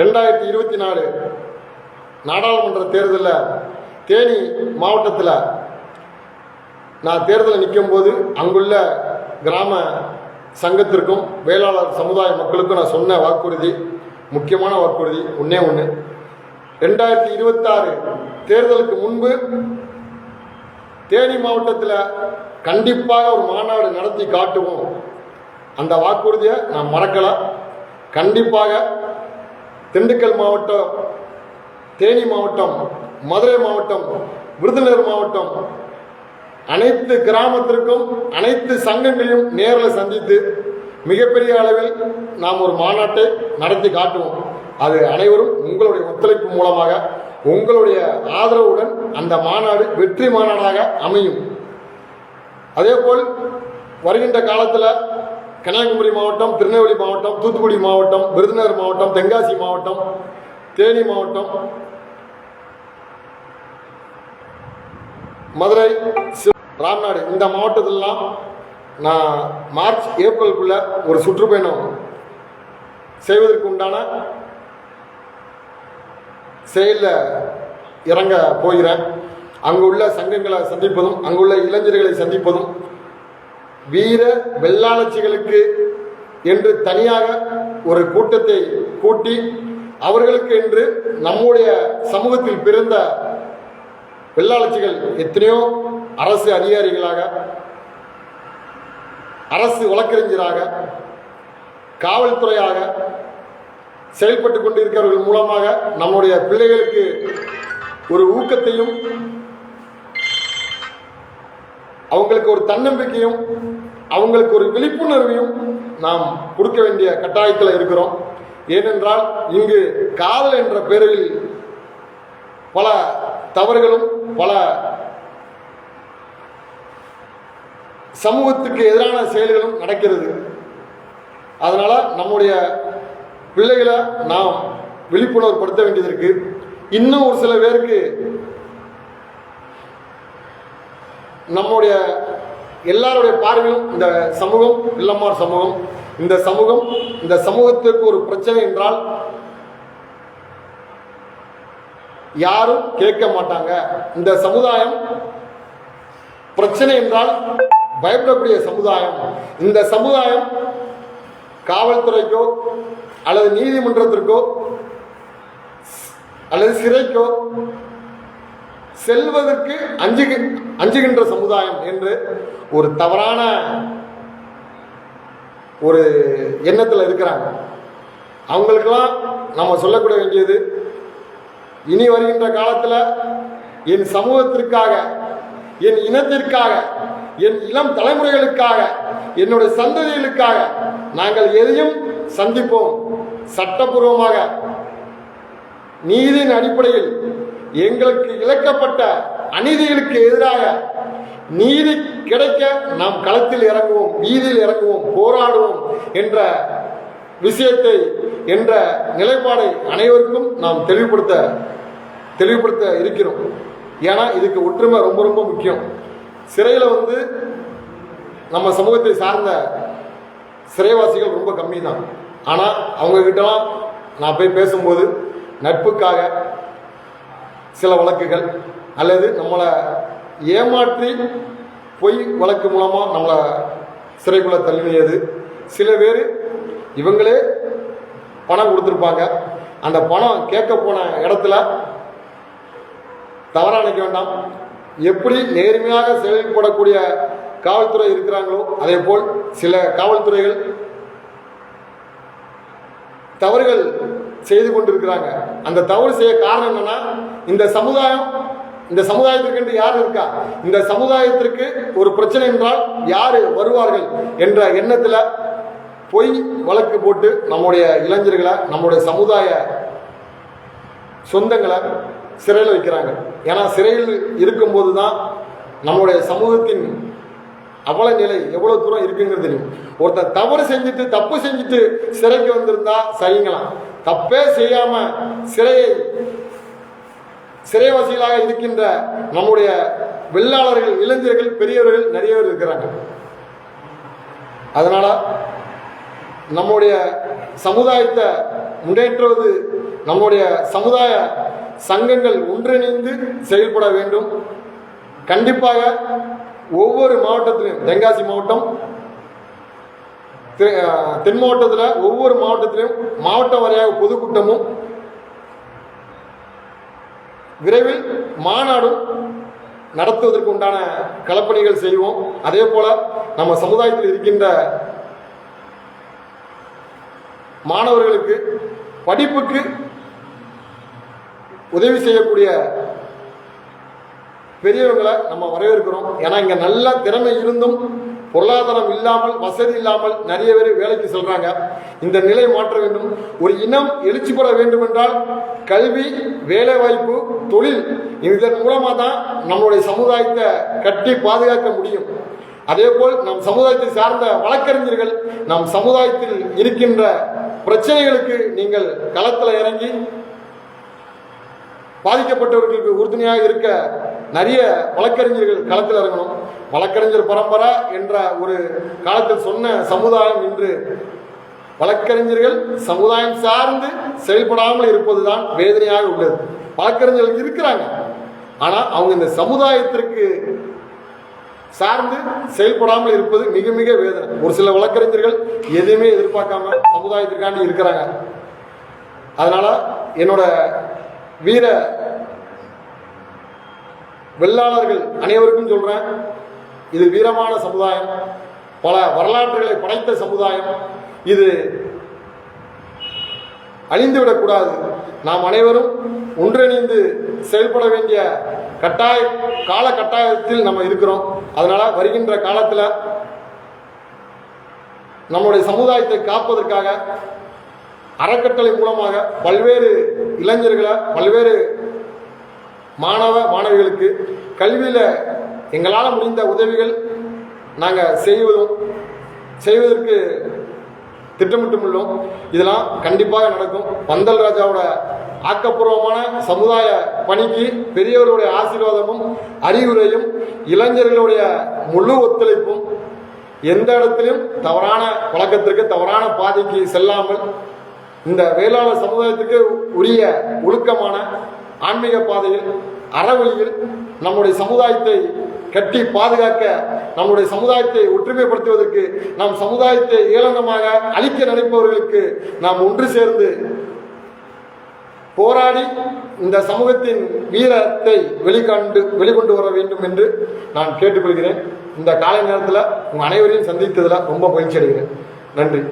ரெண்டாயிரத்தி இருபத்தி நாலு நாடாளுமன்ற தேர்தலில் தேனி மாவட்டத்தில் நான் தேர்தலில் நிற்கும்போது அங்குள்ள கிராம சங்கத்திற்கும் வேளாளர் சமுதாய மக்களுக்கும் நான் சொன்ன வாக்குறுதி முக்கியமான வாக்குறுதி ஒன்றே ஒன்று ரெண்டாயிரத்தி இருபத்தாறு தேர்தலுக்கு முன்பு தேனி மாவட்டத்தில் கண்டிப்பாக ஒரு மாநாடு நடத்தி காட்டுவோம். அந்த வாக்குறுதியை நான் மறக்கலை. கண்டிப்பாக திண்டுக்கல் மாவட்டம் தேனி மாவட்டம் மதுரை மாவட்டம் விருதுநகர் மாவட்டம். அனைத்து கிராமத்திற்கும் அனைத்து சங்கங்களையும் நேரில் சந்தித்து மிகப்பெரிய அளவில் நாம் ஒரு மாநாட்டை நடத்தி காட்டுவோம். அது அனைவரும் உங்களுடைய ஒத்துழைப்பு மூலமாக உங்களுடைய ஆதரவுடன் அந்த மாநாடு வெற்றி மாநாடாக அமையும். அதேபோல் வருகின்ற காலத்தில் கன்னியாகுமரி மாவட்டம் திருநெல்வேலி மாவட்டம் தூத்துக்குடி மாவட்டம் விருதுநகர் மாவட்டம் தென்காசி மாவட்டம் தேனி மாவட்டம் மதுரை ராம்நாடு. இந்த மாவட்டத்திலலாம் நான் மார்ச் ஏப்ரலுக்குள்ள ஒரு சுற்றுப்பயணம் செய்வதற்கு உண்டான செயலில் இறங்க போகிறேன். அங்குள்ள சங்கங்களை சந்திப்பதும் அங்குள்ள இளைஞர்களை சந்திப்பதும் வீர வெள்ளாளச்சிகளுக்கு என்று தனியாக ஒரு கூட்டத்தை கூட்டி அவர்களுக்கு என்று நம்முடைய சமூகத்தில் பிறந்த வெள்ளாளச்சிகள் எத்தனையோ அரசு அதிகாரிகளாக அரசு வழக்கறிஞராக காவல்துறையாக செயல்பட்டு கொண்டிருக்கிறவர்கள் மூலமாக நம்முடைய பிள்ளைகளுக்கு ஒரு ஊக்கத்தையும் அவங்களுக்கு ஒரு தன்னம்பிக்கையும் அவங்களுக்கு ஒரு விழிப்புணர்வையும் நாம் கொடுக்க வேண்டிய கட்டாயத்தில் இருக்கிறோம். ஏனென்றால் இங்கு காதல் என்ற பெயரில் பல தவறுகளும் பல சமூகத்துக்கு எதிரான செயல்களும் நடக்கிறது. அதனால் நம்முடைய பிள்ளைகளை நாம் விழிப்புணர்வு படுத்த வேண்டியது இருக்குது இன்னும் ஒரு சில பேருக்கு நம்முடைய எல்லாருடைய பார்வையும் இந்த சமூகம் இல்லம்மார் சமூகம் இந்த சமூகம் இந்த சமூகத்திற்கு ஒரு பிரச்சனை என்றால் யாரும் கேட்க மாட்டாங்க. இந்த சமுதாயம் பிரச்சனை என்றால் பயப்படக்கூடிய சமுதாயம். இந்த சமுதாயம் காவல்துறைக்கோ அல்லது நீதிமன்றத்திற்கோ அல்லது சிறைக்கோ செல்வதற்கு அஞ்சு அஞ்சுகின்ற சமுதாயம் என்று ஒரு தவறான ஒரு எண்ணத்தில் இருக்கிறாங்க. அவங்களுக்கெல்லாம் நம்ம சொல்லக்கூட வேண்டியது இனி வருகின்ற காலத்தில் என் சமூகத்திற்காக என் இனத்திற்காக என் இளம் தலைமுறைகளுக்காக என்னுடைய சந்ததிகளுக்காக நாங்கள் எதையும் சந்திப்போம். சட்டபூர்வமாக நீதியின் அடிப்படையில் எங்களுக்கு இழக்கப்பட்ட அநீதிகளுக்கு எதிராக நீதி கிடைக்க நாம் களத்தில் இறங்குவோம் வீதியில் இறங்குவோம் போராடுவோம் என்ற விஷயத்தை என்ற நிலைப்பாடை அனைவருக்கும் நாம் தெளிவுபடுத்த தெளிவுபடுத்த இருக்கிறோம். ஏன்னா இதுக்கு ஒற்றுமை ரொம்ப ரொம்ப முக்கியம். சிறையில் வந்து நம்ம சமூகத்தை சார்ந்த சிறைவாசிகள் ரொம்ப கம்மி தான் ஆனால் அவங்கக்கிட்டலாம் நான் போய் பேசும்போது நட்புக்காக சில வழக்குகள் அல்லது நம்மளை ஏமாற்றி பொய் வழக்கு மூலமாக நம்மளை சிறைக்குள்ளே தள்ளியது. சில பேர் இவங்களே பணம் கொடுத்துருப்பாங்க. அந்த பணம் கேட்க போன இடத்துல தவறாக நினைக்க வேண்டாம். எப்படி நேர்மையாக செயல்படக்கூடிய காவல்துறை இருக்கிறாங்களோ அதே போல் சில காவல்துறைகள் தவறுகள் செய்து கொண்டிருக்கிறாங்க. அந்த தவறு செய்ய காரணம் என்னன்னா இந்த சமுதாயம் இந்த சமுதாயத்திற்கு யார் இருக்கா? இந்த சமுதாயத்திற்கு ஒரு பிரச்சனை என்றால் யார் வருவார்கள் என்ற எண்ணத்தில் பொய் வழக்கு போட்டு நம்முடைய இளைஞர்களை நம்முடைய சமுதாய சொந்தங்களை சிறையில் வைக்கிறாங்க. ஏன்னா சிறையில் இருக்கும்போது தான் நம்முடைய சமூகத்தின் அவல நிலை எவ்வளோ தூரம் இருக்குங்கிறது தெரியும். ஒருத்தன் தவறு செஞ்சுட்டு தப்பு செஞ்சுட்டு சிறைக்கு வந்திருந்தா சரிங்களாம் தப்பே செய்யாமல் சிறையை சிறைவாசிகளாக இருக்கின்ற நம்முடைய வெள்ளாளர்கள் இளைஞர்கள் பெரியவர்கள் நிறைய பேர் இருக்கிறாங்க அதனால நம்முடைய சமுதாயத்தை முன்னேற்றுவது நம்முடைய சமுதாய சங்கங்கள் ஒன்றிணைந்து செயல்பட வேண்டும். கண்டிப்பாக ஒவ்வொரு மாவட்டத்திலும் தென்காசி மாவட்டம் தெ- தென் மாவட்டத்தில் ஒவ்வொரு மாவட்டத்திலும் மாவட்ட வரையாக பொதுக்கூட்டமும் விரைவில் மாநாடும் நடத்துவதற்கு உண்டான களப்பணிகள் செய்வோம். அதே போல நம்ம சமுதாயத்தில் இருக்கின்ற மாணவர்களுக்கு படிப்புக்கு உதவி செய்யக்கூடிய பெரியவங்களை நம்ம வரவேற்கிறோம். ஏன்னா இங்கே நல்ல திறமை இருந்தும் பொருளாதாரம் இல்லாமல் வசதி இல்லாமல் நிறைய பேர் வேலைக்கு செல்றாங்க. இந்த நிலை மாற்ற வேண்டும். ஒரு இனம் எழுச்சி பெற வேண்டும் என்றால் கல்வி வேலைவாய்ப்பு தொழில் இதன் மூலமாக தான் நம்மளுடைய சமுதாயத்தை கட்டி பாதுகாக்க முடியும். அதேபோல் நம் சமுதாயத்தை சார்ந்த வழக்கறிஞர்கள் நம் சமுதாயத்தில் இருக்கின்ற பிரச்சனைகளுக்கு நீங்கள் களத்தில் இறங்கி பாதிக்கப்பட்டவர்களுக்கு உறுதுணையாக இருக்க நிறைய வழக்கறிஞர்கள் களத்தில் இறங்கணும். வழக்கறிஞர் பரம்பரை என்ற ஒரு காலத்தில் சொன்ன சமுதாயம் இன்று வழக்கறிஞர்கள் சமுதாயம் சார்ந்து செயல்படாமல் இருப்பதுதான் வேதனையாக உள்ளது. வழக்கறிஞர்கள் இருக்கிறாங்க. ஆனால் அவங்க இந்த சமுதாயத்திற்கு சார்ந்து செயல்படாமல் இருப்பது மிக மிக வேதனை. ஒரு சில வழக்கறிஞர்கள் எதையுமே எதிர்பார்க்காம சமுதாயத்திற்காண்டி இருக்கிறாங்க. அதனால என்னோட வீர வெள்ளாளர்கள் அனைவருக்கும் சொல்றேன் இது வீரமான சமுதாயம். பல வரலாற்றுகளை படைத்த சமுதாயம். இது அழிந்துவிடக்கூடாது நாம் அனைவரும் ஒன்றிணைந்து செயல்பட வேண்டிய கட்டாய கால கட்டாயத்தில் நம்ம இருக்கிறோம். அதனால வருகின்ற காலத்தில் நம்முடைய சமுதாயத்தை காப்பதற்காக அறக்கட்டளை மூலமாக பல்வேறு இளைஞர்களை பல்வேறு மாணவ மாணவிகளுக்கு கல்வியில் எங்களால் முடிந்த உதவிகள் நாங்கள் செய்வதும் செய்வதற்கு திட்டமிட்டுள்ளோம். இதெல்லாம் கண்டிப்பாக நடக்கும். பந்தல் ராஜாவோட ஆக்கப்பூர்வமான சமுதாய பணிக்கு பெரியவர்களுடைய ஆசீர்வாதமும் அறிவுரையும் இளைஞர்களுடைய முழு ஒத்துழைப்பும் எந்த இடத்திலும் தவறான பழக்கத்திற்கு தவறான பாதைக்கு செல்லாமல் இந்த வேளாளர் சமுதாயத்துக்கு உரிய ஒழுக்கமான ஆன்மீக பாதையில் அறவழியில் நம்முடைய சமுதாயத்தை கட்டி பாதுகாக்க நம்முடைய சமுதாயத்தை ஒற்றுமைப்படுத்துவதற்கு நம் சமுதாயத்தை ஏளனமாக அழிக்க நினைப்பவர்களுக்கு நாம் ஒன்று சேர்ந்து போராடி இந்த சமூகத்தின் வீரத்தை வெளிக்கண்டு வெளிக்கொண்டு வர வேண்டும் என்று நான் கேட்டுக்கொள்கிறேன். இந்த காலை நேரத்தில் உங்கள் அனைவரையும் சந்தித்ததில் ரொம்ப மகிழ்ச்சி அடைகிறேன். நன்றி.